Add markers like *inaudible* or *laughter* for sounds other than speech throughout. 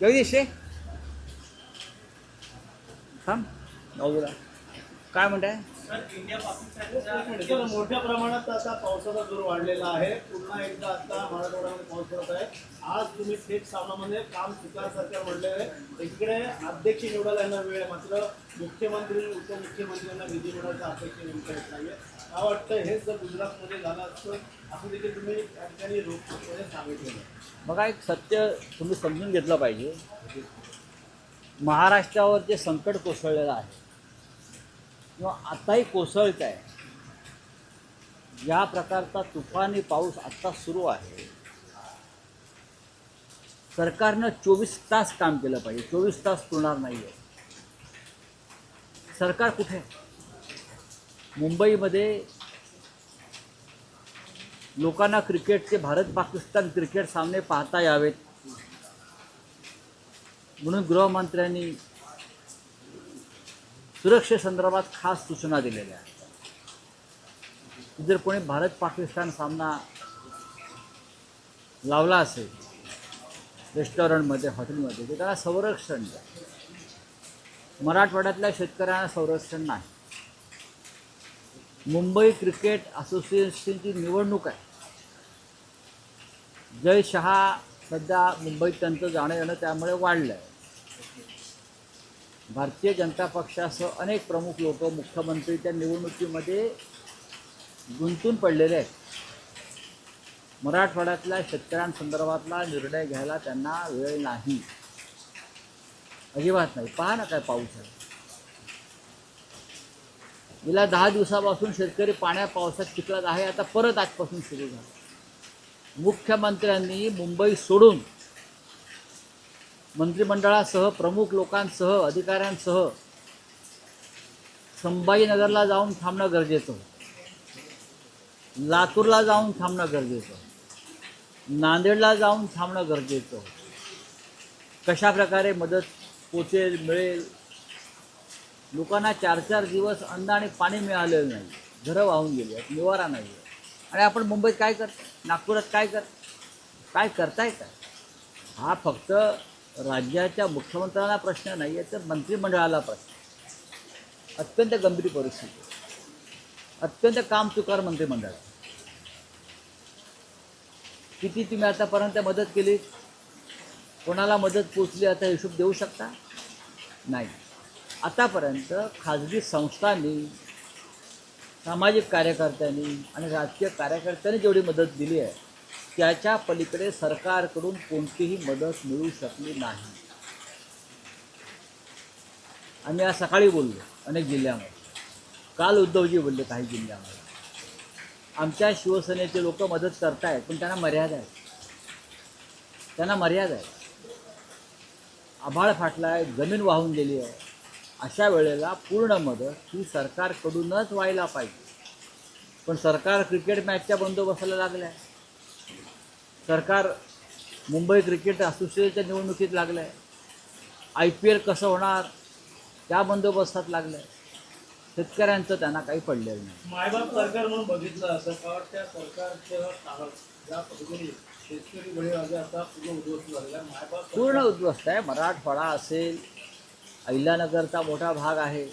जगदीश रे थांब. बाजूला काय म्हणताय? मोठ्या प्रमाणात आता पावसाचा जोर वाढलेला आहे. पुन्हा एकदा आता मराठवाड्यामध्ये पाऊस पडत आहे. आज तुम्ही थेट सामनामध्ये काम स्वीकारसारख्या सरकार म्हणले आहे. एकीकडे अध्यक्ष निवडायला यांना वेळ मात्र मुख्यमंत्री उपमुख्यमंत्र्यांना विधिमंडळाचा अध्यक्ष नेमता येत नाही काय वाटतं हेच जर गुजरातमध्ये झालं असतं असं देखील तुम्ही त्या ठिकाणी रोखमध्ये सांगितलेलं बघा एक सत्य तुम्ही समजून घेतलं पाहिजे. महाराष्ट्रावर जे संकट कोसळलेलं आहे किंवा आताही कोसळत आहे या प्रकारचा तुफानी पाऊस आत्ता सुरू आहे. सरकारनं चोवीस तास काम केलं पाहिजे. चोवीस तास पुरणार नाही आहे सरकार कुठे? आहे? मुंबईमध्ये लोकांना क्रिकेटचे भारत पाकिस्तान क्रिकेट सामने पाहता यावेत. म्हणून गृहमंत्र्यांनी सुरक्षेसंदर्भात खास सूचना दिलेल्या आहेत. जर कोणी भारत पाकिस्तान सामना लावला असेल रेस्टॉरंटमध्ये हॉटेलमध्ये तर त्याला संरक्षण द्या. मराठवाड्यातल्या शेतकऱ्यांना संरक्षण नाही. मुंबई क्रिकेट असोसिएशनची निवडणूक आहे. जय शहा सध्या मुंबईत त्यांचं जाणं येणं त्यामुळे वाढलं आहे भारतीय जनता पक्षासह अनेक प्रमुख लोक मुख्यमंत्रीच्या निवडणुकीमध्ये गुंतून पडलेले आहेत. मराठवाड्यातल्या शेतकऱ्यांसंदर्भातला निर्णय घ्यायला त्यांना वेळ नाही. अजिबात नाही. पहा ना काय पाऊस आहे. गेल्या दहा दिवसापासून शेतकरी पाण्या पावसात चिखलात आहे. आता परत आजपासून सुरू झालं. मुख्यमंत्र्यांनी मुंबई सोडून मंत्रिमंडळासह प्रमुख लोकांसह अधिकाऱ्यांसह संभाजीनगरला जाऊन थांबणं गरजेचं होतं. लातूरला जाऊन थांबणं गरजेचं नांदेडला जाऊन थांबणं गरजेचं होतं. कशा प्रकारे मदत पोचेल मिळेल? लोकांना चार चार दिवस अन्न आणि पाणी मिळालेलं नाही. घरं वाहून गेली आहेत निवारा नाही आहे. आणि आपण मुंबईत काय करतो नागपुरात काय कर काय करताय? का हा फक्त राज्याच्या मुख्यमंत्र्यांना प्रश्न नाही आहे तर मंत्रिमंडळाला प्रश्न. अत्यंत गंभीर परिस्थिती. अत्यंत काम चुकार मंत्रिमंडळ. किती तुम्ही आतापर्यंत मदत केली? कोणाला मदत पोचली आता हिशोब देऊ शकता? नाही. आतापर्यंत खाजगी संस्थांनी सामाजिक कार्यकर्त्यांनी आणि राजकीय कार्यकर्त्यांनी जेवढी मदत दिली आहे त्याच्या पलीकडे सरकारकडून कोणतीही मदत मिळू शकली नाही. आम्ही आज सकाळी बोललो अनेक जिल्ह्यामध्ये. काल उद्धवजी बोलले काही जिल्ह्यामध्ये. आमच्या शिवसेनेचे लोक मदत करतायत पण त्यांना मर्यादा आहे. त्यांना मर्यादा आहे. आभाळ फाटला आहे जमीन वाहून गेली आहे. अशा वेळेला पूर्ण मदत ही सरकारकडूनच व्हायला पाहिजे. पण सरकार क्रिकेट मॅचच्या बंदोबस्ताला लागल्या. आहे सरकार मुंबई क्रिकेट असोसिएशनच्या निवडणुकीत लागलं आहे आय पी एल कसं होणार? त्या बंदोबस्तात लागलं आहे शेतकऱ्यांचं त्यांना काही पडलेलं नाही. मायबाप सरकार म्हणून बघितलं असं का वाटतं सरकारचं ज्या पद्धतीने शेतकरी आता पूर्ण उद्ध्वस्त झालेला आहे. मायबाप पूर्ण उद्ध्वस्त आहे. मराठवाडा असेल अहिल्यानगरचा मोठा भाग आहे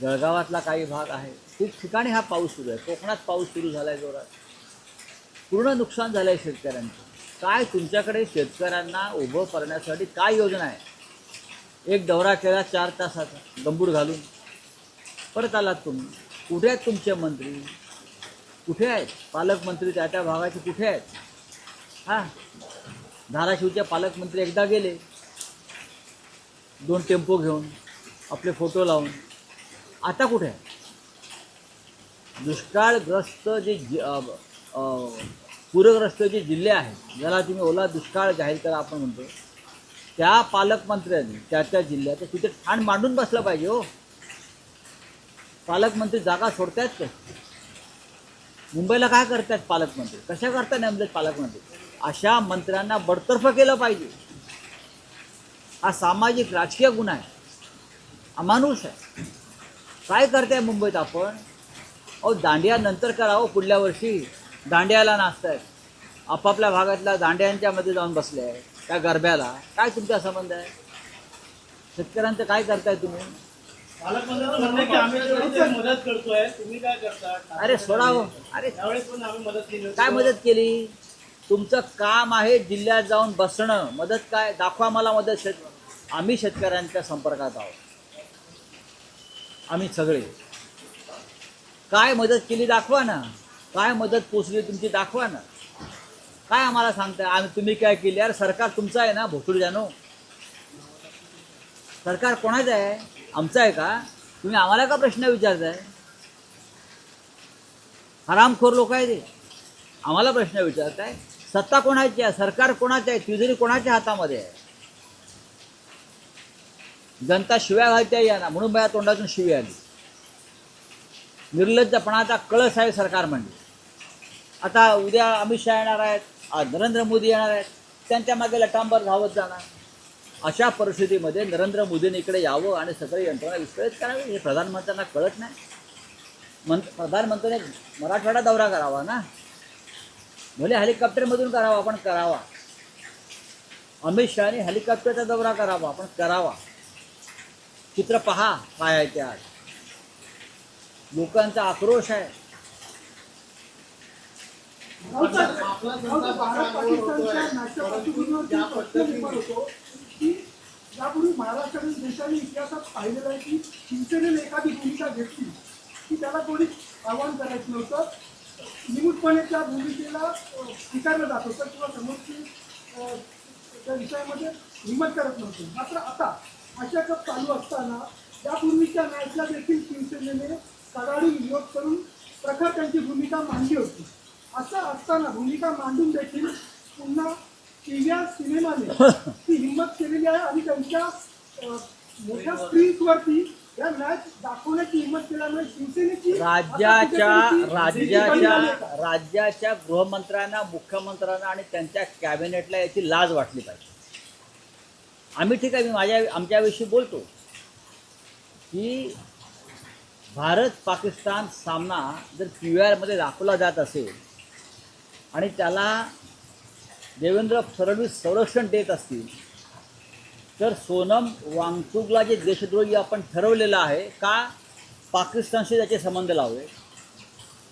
जळगावातला काही भाग आहे. ठिकठिकाणी हा पाऊस सुरू आहे. कोकणात पाऊस सुरू झाला आहे जोरात. पूर्ण नुकसान झालं आहे शेतकऱ्यांचं. काय तुमच्याकडे शेतकऱ्यांना उभं करण्यासाठी काय योजना आहे? एक दौरा केला चार तासाचा गंबूड घालून. परत आलात तुम्ही. कुठे आहेत तुमचे मंत्री? कुठे आहेत? पालकमंत्री त्या त्या भागाचे कुठे आहेत? हां? धाराशिवचे पालकमंत्री एकदा गेले. दोन टेम्पो घेऊन आपले फोटो लावून. आता कुठे आहे दुष्काळग्रस्त जे पूरग्रस्त जे जिल्हे आहेत ज्याला तुम्ही ओला दुष्काळ जाहीर करा आपण म्हणतो. त्या पालकमंत्र्यांनी त्या त्या जिल्ह्यात तिथे ठाण मांडून बसलं पाहिजे हो. पालकमंत्री जागा सोडतायत का? मुंबईला काय करतायत पालकमंत्री कशा करताय नेमलेत पालकमंत्री अशा मंत्र्यांना बडतर्फ केलं पाहिजे. हा सामाजिक राजकीय गुन्हा आहे. अमानुष आहे. काय करताय मुंबईत आपण? अहो दांडिया नंतर करावं पुढल्या वर्षी. दांडियाला नाचतायत आपापल्या भागातल्या दांड्यांच्या मध्ये जाऊन बसले आहे. त्या गरब्याला. काय तुमचा संबंध आहे? शेतकऱ्यांचं काय करताय तुम्ही? मदत करतोय. काय करता? अरे सोडा हो. अरे. काय मदत केली? तुमचं काम आहे जिल्ह्यात जाऊन बसणं. मदत काय? दाखवा मला मदत शेत. आम्ही शेतकऱ्यांच्या संपर्कात आहोत. आम्ही सगळे. काय मदत केली दाखवा ना. काय मदत पोचली तुमची दाखवा ना. काय आम्हाला सांगताय? आम्ही तुम्ही काय केली? अरे सरकार तुमचं आहे ना भोसूर जानो. सरकार कोणाचं आहे? आमचं आहे का? तुम्ही आम्हाला का प्रश्न विचारताय? हरामखोर लोक आहे ते आम्हाला प्रश्न विचारताय. सत्ता कोणाची आहे? सरकार कोणाचं आहे? तिजोरी कोणाच्या हातामध्ये आहे? जनता शिव्या घालते या ना. म्हणून माझ्या तोंडातून शिवी आली. निर्लज्जपणाचा कळस आहे सरकार म्हणजे. आता उद्या अमित शहा येणार आहेत नरेंद्र मोदी येणार आहेत त्यांच्या मागे लटांबर धावत जाणार. अशा परिस्थितीमध्ये नरेंद्र मोदींनी इकडे यावं आणि सगळे यंत्रणा विस्कळीत करावी हे प्रधानमंत्र्यांना कळत नाही. मं प्रधानमंत्र्यांनी मराठवाडा दौरा करावा ना? भले हेलिकॉप्टरमधून करावा पण करावा. अमित शहाने हेलिकॉप्टरचा दौरा करावा पण करावा. चित्र पहा काय आहे त्या आज लोकांचा आक्रोश आहे. यापूर्वी महाराष्ट्रातील देशाने इतिहासात पाहिलेलं आहे की शिवसेनेने एखादी भूमिका घेतली की त्याला कोणी आव्हान करायचं नव्हतं निमूटपणे त्या भूमिकेला स्वीकारलं जात होतं किंवा समोरची त्या विषयामध्ये हिंमत करत नव्हतं मात्र आता अशा कप चालू असताना त्यापूर्वीच्या मॅचला देखील शिवसेनेने कडाडी विरोध करून प्रखर त्यांची भूमिका मांडली होती. असं असताना भूमिका मांडून देखील पुन्हा टीव्हीआर सिनेमाने ती हिंमत केलेली आहे आणि त्यांच्या मोठ्या स्क्रीन्सवरती या मॅच दाखवण्याची हिंमत केल्यामुळे शिवसेनेची राज्याच्या राज्याच्या राज्याच्या गृहमंत्र्यांना मुख्यमंत्र्यांना आणि त्यांच्या कॅबिनेटला याची लाज वाटली पाहिजे. आम्ही ठीक आहे मी माझ्या आमच्याविषयी बोलतो की भारत पाकिस्तान सामना जर पी व्ही आरमध्ये दाखवला जात असेल आणि त्याला देवेंद्र फडणवीस संरक्षण देत असतील तर सोनम वांगचुकला जे देशद्रोही आपण ठरवलेलं आहे का पाकिस्तानशी त्याचे संबंध लावले?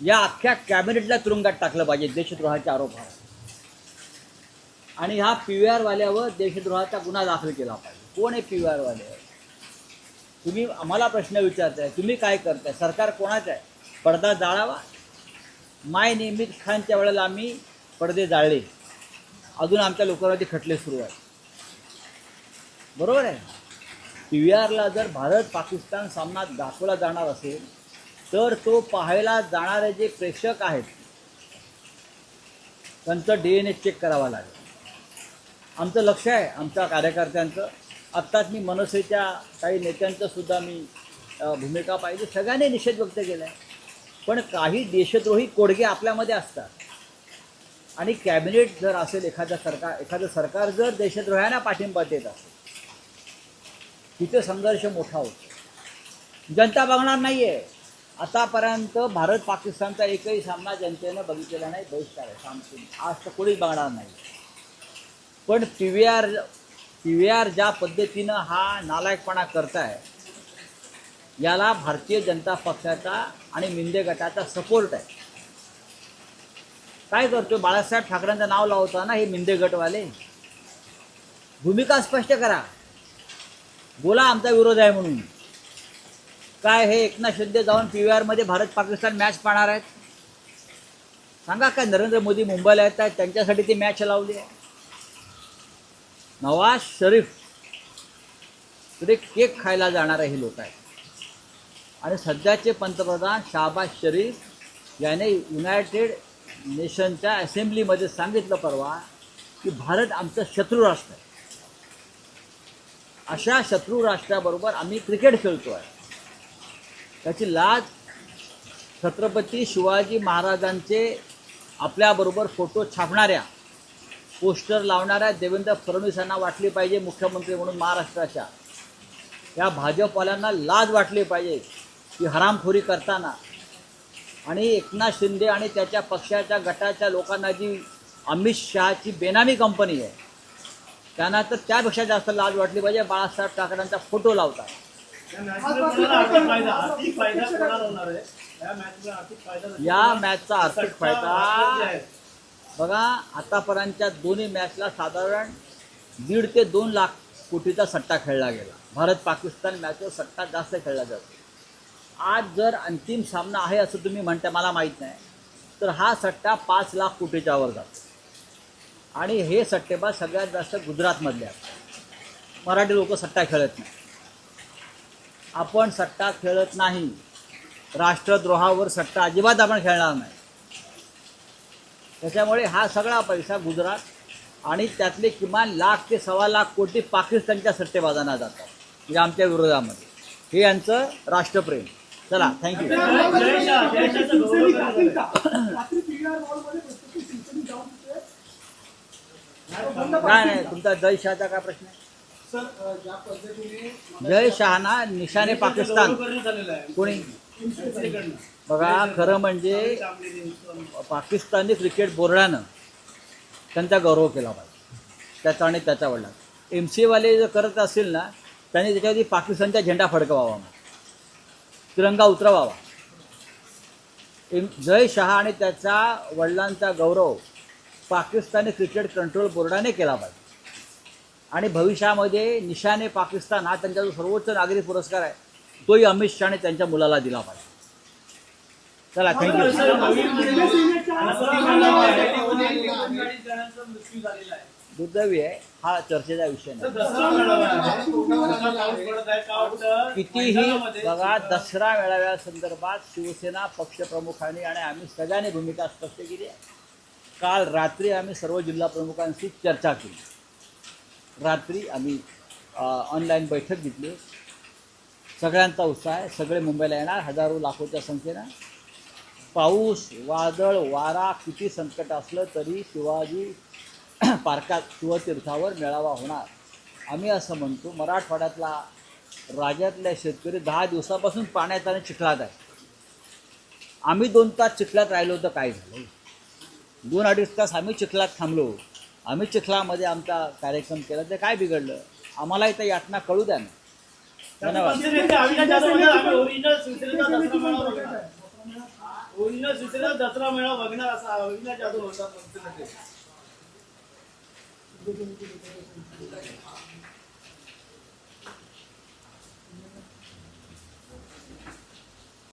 या अख्ख्या कॅबिनेटला तुरुंगात टाकलं पाहिजे देशद्रोहाच्या आरोपावर. आणि हा पी व्ही आरवाल्यावर देशद्रोहाचा गुन्हा दाखल केला पाहिजे. कोण आहे पी व्ही आरवाल्यावर तुम्ही आम्हाला प्रश्न विचारताय तुम्ही काय करताय? सरकार कोणाचं आहे? पडदा जाळावा? माय नेहमीत खानच्या वेळेला आम्ही पडदे जाळले. अजून आमच्या लोकांवरती खटले सुरू आहेत. बरोबर आहे? पी व्ही आरला जर भारत पाकिस्तान सामना दाखवला जाणार असेल तर तो पाहायला जाणारे जे प्रेक्षक आहेत त्यांचं डी एन ए चेक करावा लागेल. आमचं लक्ष आहे आमच्या कार्यकर्त्यांचं. आत्ताच मी मनसेच्या काही नेत्यांच्यासुद्धा मी भूमिका पाहिजे सगळ्यांनी निषेध व्यक्त केला आहे पण काही देशद्रोही कोडगे आपल्यामध्ये असतात. आणि कॅबिनेट जर असेल एखादं सरकार एखादं सरकार जर देशद्रोह्यांना पाठिंबा देत असेल तिथे संघर्ष मोठा होतो. जनता बघणार नाही आहे आतापर्यंत भारत पाकिस्तानचा एकही सामना जनतेनं बघितलेला नाही बहिष्कार आहे. सामसून आज तर कोणीच बघणार नाही. पण P V R P V R ज्या पद्धतीनं हा नालायकपणा करताय याला भारतीय जनता पक्षाचा आणि मिंदे गटाचा सपोर्ट आहे. काय करतो बाळासाहेब ठाकरेंचं नाव लावताना हे मिंदे गटवाले. भूमिका स्पष्ट करा. बोला आमचा विरोध आहे म्हणून. काय हे एकनाथ शिंदे जाऊन पी व्ही आरमध्ये भारत पाकिस्तान मॅच पाहणार आहेत? सांगा काय नरेंद्र मोदी मुंबईला येत आहेत त्यांच्यासाठी ती मॅच लावली आहे. नवाज शरीफ तिथे केक खायला जाणारे हे लोक आहेत. आणि सध्याचे पंतप्रधान शाहबाज शरीफ याने युनायटेड नेशनच्या असेंब्लीमध्ये सांगितलं परवा की भारत आमचं शत्रू राष्ट्र आहे. अशा शत्रू राष्ट्राबरोबर आम्ही क्रिकेट खेळतो आहे त्याची लाज छत्रपती शिवाजी महाराजांचे आपल्याबरोबर फोटो छापणाऱ्या पोस्टर लावणाऱ्या देवेंद्र फडणवीस यांना वाटली पाहिजे मुख्यमंत्री म्हणून महाराष्ट्राच्या. या भाजपवाल्यांना लाज वाटली पाहिजे की हरामखोरी करताना. आणि एकनाथ शिंदे आणि त्याच्या पक्षाच्या गटाच्या लोकांना जी अमित शहाची बेनामी कंपनी आहे त्यांना तर त्यापेक्षा जास्त लाज वाटली पाहिजे. बाळासाहेब ठाकरेंचा फोटो लावतात. या मॅचचा आर्थिक फायदा. बघा आतापर्यंतच्या दोन्ही मॅचला साधारण दीड ते दोन लाख कोटीचा सट्टा खेळला गेला. भारत पाकिस्तान मॅचवर सट्टा जास्त खेळला जातो. आज जर अंतिम सामना आहे असं तुम्ही म्हणता मला माहीत नाही. तर हा सट्टा पाच लाख कोटीच्या वर जातो. आणि हे सट्टेबाज सगळ्यात जास्त गुजरातमधले आहेत. मराठी लोक सट्टा खेळत नाही. आपण सट्टा खेळत नाही. राष्ट्रद्रोहावर सट्टा अजिबात आपण खेळणार नाही. त्याच्यामुळे हा सगळा पैसा गुजरात आणि त्यातले किमान लाख ते सव्वा लाख कोटी पाकिस्तानच्या सट्टेबाजांना जातात. म्हणजे आमच्या विरोधामध्ये. हे यांचं राष्ट्रप्रेम. चला थँक्यू काय नाही तुमचा जय शहाचा काय प्रश्न आहे? जय शहाना निशाने पाकिस्तान. कोणी? बघा खरं म्हणजे. पाकिस्तानी क्रिकेट बोर्डानं त्यांचा गौरव केला पाहिजे. त्याचा आणि त्याच्या वडिलांचा. एम सी वाले जर करत असतील ना त्यांनी त्याच्यावरती पाकिस्तानचा झेंडा फडकवावा मग तिरंगा उतरवावा. एम जय शहा आणि त्याच्या वडिलांचा गौरव पाकिस्तानी क्रिकेट कंट्रोल बोर्डाने केला पाहिजे. आणि भविष्यामध्ये निशाने पाकिस्तान हा त्यांचा जो सर्वोच्च नागरी पुरस्कार आहे तोही अमित शहाने त्यांच्या मुलाला दिला पाहिजे. चला थँक्यू. दुर्दैवी आहे. हा चर्चेचा विषय नाही? कितीही बघा दसरा मेळाव्यासंदर्भात शिवसेना पक्षप्रमुखांनी आणि आम्ही सगळ्यांनी भूमिका स्पष्ट केली आहे. काल रात्री आम्ही सर्व जिल्हा प्रमुखांशी चर्चा केली. रात्री आम्ही ऑनलाईन बैठक घेतली. सगळ्यांचा उत्साह आहे. सगळे मुंबईला येणार. हजारो लाखोच्या संख्येनं. पाऊस वादळ वारा किती संकट असलं तरी शिवाजी *clears throat* पार्कात शिवतीर्थावर मेळावा होणार. आम्ही असं म्हणतो मराठवाड्यातला राज्यातल्या शेतकरी दहा दिवसापासून पाण्यात आणि चिखलात आहे. आम्ही दोन तास चिखलात राहिलो तर काय झालं? दोन अडीच तास आम्ही चिखलात थांबलो. आम्ही चिखलामध्ये आमचा कार्यक्रम केला ते काय बिघडलं? आम्हालाही त्या यातना कळू द्या ना. धन्यवाद. पक्षाचे नेते दसरा मेळा बघणार असा अविनाश जाधव होता.